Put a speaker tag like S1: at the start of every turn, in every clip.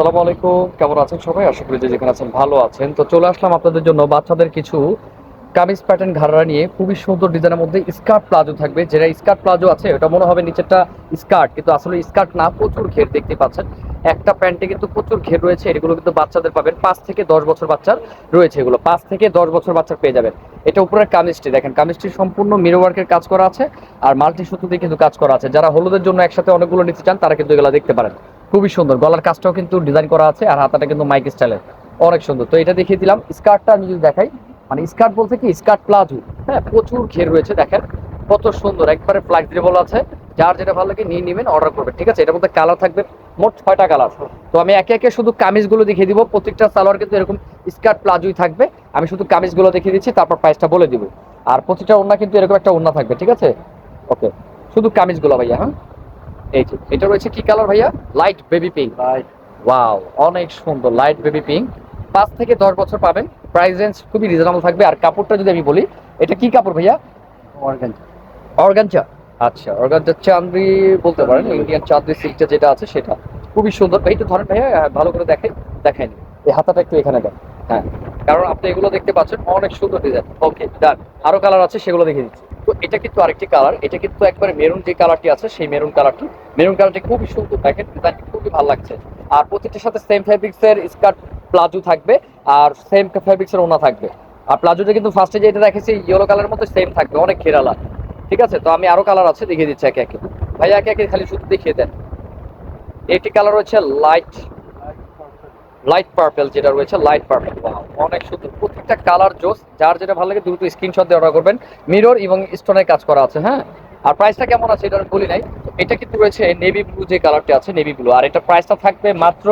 S1: সালামু আলাইকুম। কেমন আছেন সবাই? আশা করি যে যেখানে আছেন ভালো আছেন। তো চলে আসলাম আপনাদের জন্য বাচ্চাদের কিছু কামিজ প্যাটার্ন ঘাড়া নিয়ে। খুবই সুন্দর ডিজাইনের মধ্যে স্কার্ট প্লাজো থাকবে। যেটা স্কার্ট প্লাজো আছে, ওটা মনে হবে নিচেরটা স্কার্ট। কিন্তু আসলে স্কার্ট না, প্রচুর ঘের দেখতে পাচ্ছেন। একটা প্যান্টে কিন্তু প্রচুর ঘের রয়েছে। এগুলো কিন্তু বাচ্চাদের পাবেন। পাঁচ থেকে দশ বছর বাচ্চার রয়েছে এগুলো। পাঁচ থেকে দশ বছর বাচ্চার পেয়ে যাবেন। এটা উপরের কামিজটি দেখেন। কামিজটি সম্পূর্ণ মিরো কাজ করা আছে। আর মাল্টি সুতো দিয়ে কিন্তু কাজ করা আছে। যারা হলুদের জন্য একসাথে অনেকগুলো নিতে চান, তারা কিন্তু এগুলো দেখতে পারেন। খুবই সুন্দর। গলার কাজটাও কিন্তু ডিজাইন করা আছে আর হাতাটা কিন্তু মাইক স্টাইলের অনেক সুন্দর। তো এটা দেখিয়ে দিলাম। স্কার্টটা আমি যদি দেখাই মানে স্কার্ট বলতে কি? স্কার্ট প্লাজো হ্যাঁ প্রচুর ঘের রয়েছে, দেখেন। কত সুন্দর। একবারে ফ্লেক্সিবল আছে। যার যেটা ভালো লাগে নিয়ে নেবেন অর্ডার করবেন। ঠিক আছে? এটার মধ্যে কালার থাকবে মোট ছয়টা কালার তো আমি একে একে শুধু কামিজগুলো দেখিয়ে দিব। প্রত্যেকটা সালোয়ার কিন্তু এরকম স্কার্ট প্লাজোই থাকবে। আমি শুধু কামিজগুলো দেখিয়ে দিচ্ছি, তারপর প্রাইসটা বলে দিব। আর প্রতিটা ওড়না কিন্তু এরকম একটা ওড়না থাকবে। ঠিক আছে? ওকে শুধু কামিজগুলো ভাইয়া হ্যাঁ? এই যে এটা রয়েছে কি কালার ভাইয়া? লাইট বেবি পিঙ্ক ওয়াও অনেক সুন্দর লাইট বেবি পিঙ্ক পাঁচ থেকে দশ বছর পাবেন। প্রাইস রেঞ্জ খুবই রিজনেবল থাকবে। আর কাপড়টা যদি আমি বলি এটা কি কাপড় ভাইয়া? অর্গানজা আচ্ছা অর্গানজা চান্দ্রি বলতে পারেন ইন্ডিয়ান চান্দ্রি সিল্কটা যেটা আছে সেটা। খুবই সুন্দর। এই তো ধরেন ভাইয়া ভালো করে দেখেন দেখেন এই হাতাটা একটু এখানে দেন। হ্যাঁ কারণ আপনি এগুলো দেখতে পাচ্ছেন অনেক সুন্দর ডিজাইন ওকে ডান আরও কালার আছে সেগুলো দেখে দিচ্ছি এটা কিন্তু আরেকটি কালার এটা কিন্তু একবারে মেরুন যে কালারটি আছে, সেই মেরুন কালারটি মেরুন কালারটি খুবই সুন্দর, দেখেন ডিজাইনটি খুবই ভালো লাগছে। আর প্রতিটার সাথে সেম ফ্যাব্রিক্স এর স্কার্ট প্লাজো থাকবে, আর সেম ফ্যাব্রিক্স এর ওনা থাকবে। আর প্লাজোটা কিন্তু ফার্স্টে যেটা দেখেছি ইয়েলো কালারের মতো সেম থাকবে, অনেক ঘেরালা। ঠিক আছে? তো আমি আরও কালার আছে, দেখিয়ে দিচ্ছি একে একে। ভাই একে একে খালি শুধু দেখিয়ে দেন। একটি কালার রয়েছে লাইট লাইট পার্পল যেটা রয়েছে লাইট পার্পল অনেক সুন্দর। প্রত্যেকটা কালার জোস, যার যেটা ভালো লাগে দ্রুত স্ক্রিনশট দিয়ে অর্ডার করবেন। মিরর এবং স্টোনের কাজ করা আছে হ্যাঁ? আর প্রাইসটা কেমন আছে এটা আমি বলি নাই। এটা কিন্তু রয়েছে নেভি ব্লু যে কালারটি আছে নেভি ব্লু আর এটা প্রাইসটা থাকবে মাত্র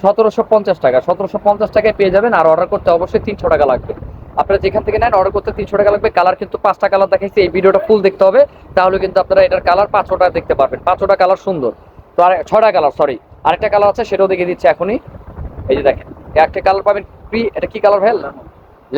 S1: সতেরোশো পঞ্চাশ টাকা। সতেরোশো পঞ্চাশ টাকায় পেয়ে যাবেন। আর অর্ডার করতে অবশ্যই তিনশো টাকা লাগবে। আপনারা যেখান থেকে নেন অর্ডার করতে তিনশো টাকা লাগবে। কালার কিন্তু পাঁচটা কালার দেখাইছি, এই ভিডিওটা ফুল দেখতে হবে। তাহলে কিন্তু আপনারা এটার কালার পাঁচশোটা দেখতে পারবেন। পাঁচশোটা কালার সুন্দর। তো আর ছটা কালার সরি আরেকটা কালার আছে, সেটাও দেখিয়ে দিচ্ছি এখনই। এই যে দেখেন, একটা কালার পাবেন প্রি এটা কি কালার ভাই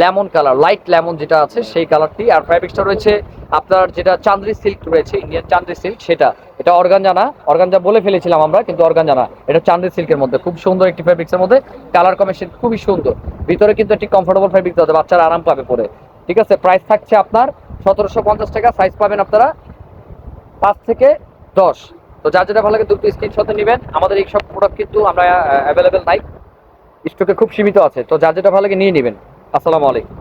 S1: লেমন কালার লাইট লেমন যেটা আছে, সেই কালারটি আর ফ্যাব্রিক্সটা রয়েছে আপনার যেটা চান্দ্রি সিল্ক রয়েছে ইন্ডিয়ান চান্দ্রি সিল্ক সেটা। এটা অর্গানজা না অর্গানজা বলে ফেলেছিলাম আমরা, কিন্তু অর্গানজা না এটা চান্দ্রি সিল্কের মধ্যে। খুব সুন্দর একটি ফ্যাব্রিক্সের মধ্যে। কালার কম্বিনেশন খুবই সুন্দর। ভিতরে কিন্তু একটি কমফোর্টেবল ফ্যাব্রিক দেওয়া বাচ্চারা আরাম পাবে পরে। ঠিক আছে? প্রাইস থাকছে আপনার সতেরোশো পঞ্চাশ টাকা। সাইজ পাবেন আপনারা পাঁচ থেকে দশ। তো যার যেটা ভালো লাগে দুটো স্ক্রিনশটে নেবেন। আমাদের এই সব প্রোডাক্ট কিন্তু আমরা অ্যাভেলেবেল নাই। স্টকে খুব সীমিত আছে তো যার যেটা ভালো লাগে নিয়ে নেবেন। আসসালামু আলাইকুম।